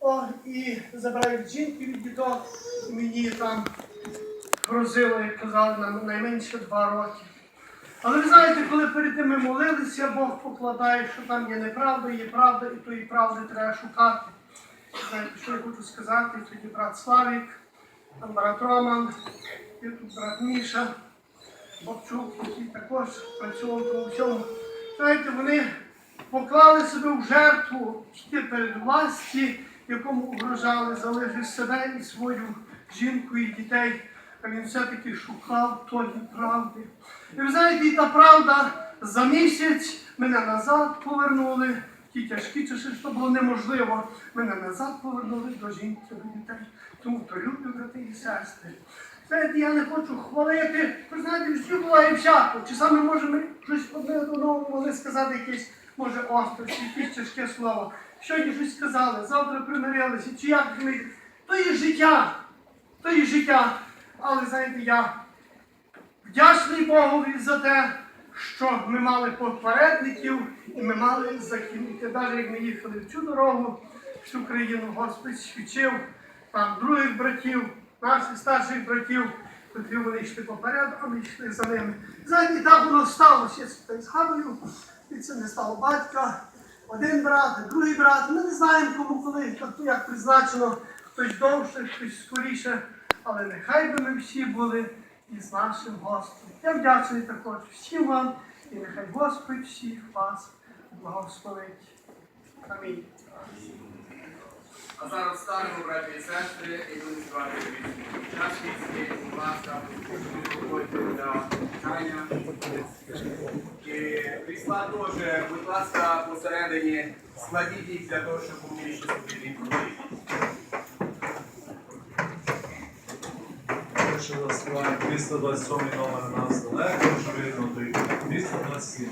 о, і забирають жінки від діток, мені там грозило, як казали, нам найменше два роки. Але ви знаєте, коли перед тим молилися, Бог покладає, що там є неправда, є правда, і тої правди треба шукати. Знаєте, що я хочу сказати? Тоді брат Славік, там брат Роман, і тут брат Міша, Бобчук, який також працював тому всьому. Знаєте, вони поклали себе в жертву перед власті, якому угрожали, залишив себе і свою жінку і дітей. А він все-таки шукав тої правди. І ви знаєте, і та правда за місяць мене назад повернули. Ті тяжкі часи, що було неможливо, мене назад повернули до жінки, до дітей. Тому то любі брати і сестри. Знаєте, я не хочу хвалити, ви знаєте, всі буває всяко. Чи саме можемо щось одне одному могли сказати, якесь, може, острості, якесь тяжке слово. Сьогодні щось сказали, завтра примирилися, чи як ми. То є життя, то є життя. Але знаєте, я вдячний Богові за те, що ми мали попередників і ми мали закінчити. Навіть як ми їхали в цю дорогу, всю країну Господь свідчив там других братів, наших старших братів, котрі вони йшли попереду, а ми йшли за ними. Знаєте, так воно сталося. Я себе і це не стало батька. Один брат, другий брат. Ми не знаємо, кому коли, як призначено, хтось довше, хтось скоріше. Але нехай би ми всі були із нашим Господом. Я вдячний також всім вам, і нехай Господь всіх вас благословить. Амінь. А зараз станемо, браті і сестри, і будемо співати пісню. Час пісні, будь ласка, приходьте для чання. І крісла теж, будь ласка, посередині складіть їх для того, щоб був більше спільний у нас 327 номер на нас далеко, що видно, то 327.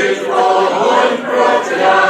Christ, the Holy Prototype.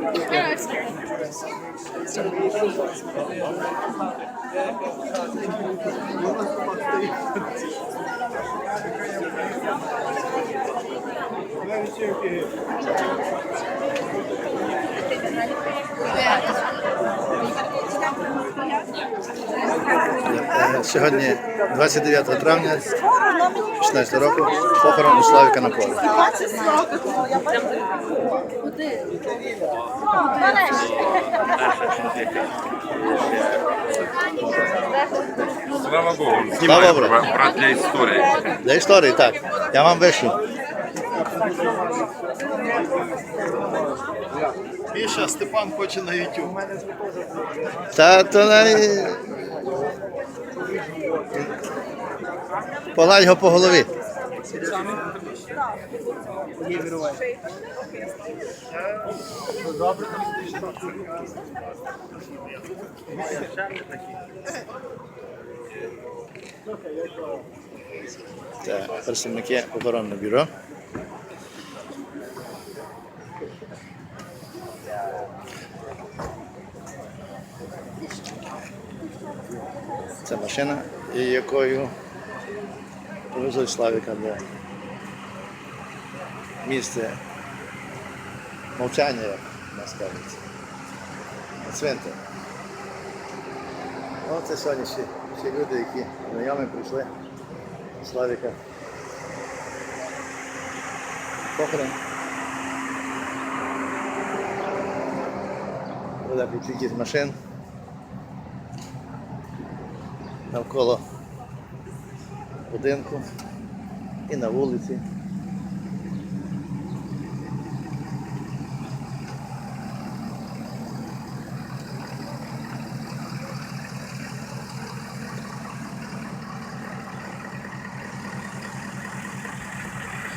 Yeah. yeah. Сьогодні 29 травня 16 року похорон у Славіка на полі. Слава Богу, Слава Богу. брат, брат для історії. Для історії, так. Я вам вишлю. Міша, Степан хоче на YouTube. Та то най... Погладь його по голові. Це представники охоронного бюро. Це машина, якою повезуть Славіка до місця мовчання, як нас кажуть. Цвинтар. Ну, це сьогодні всі, всі люди, які знайомі прийшли Славіка. Похорон. Велика кількість машин. навколо будинку і на вулиці.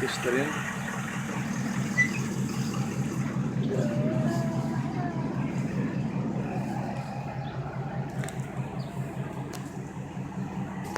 Зі сторін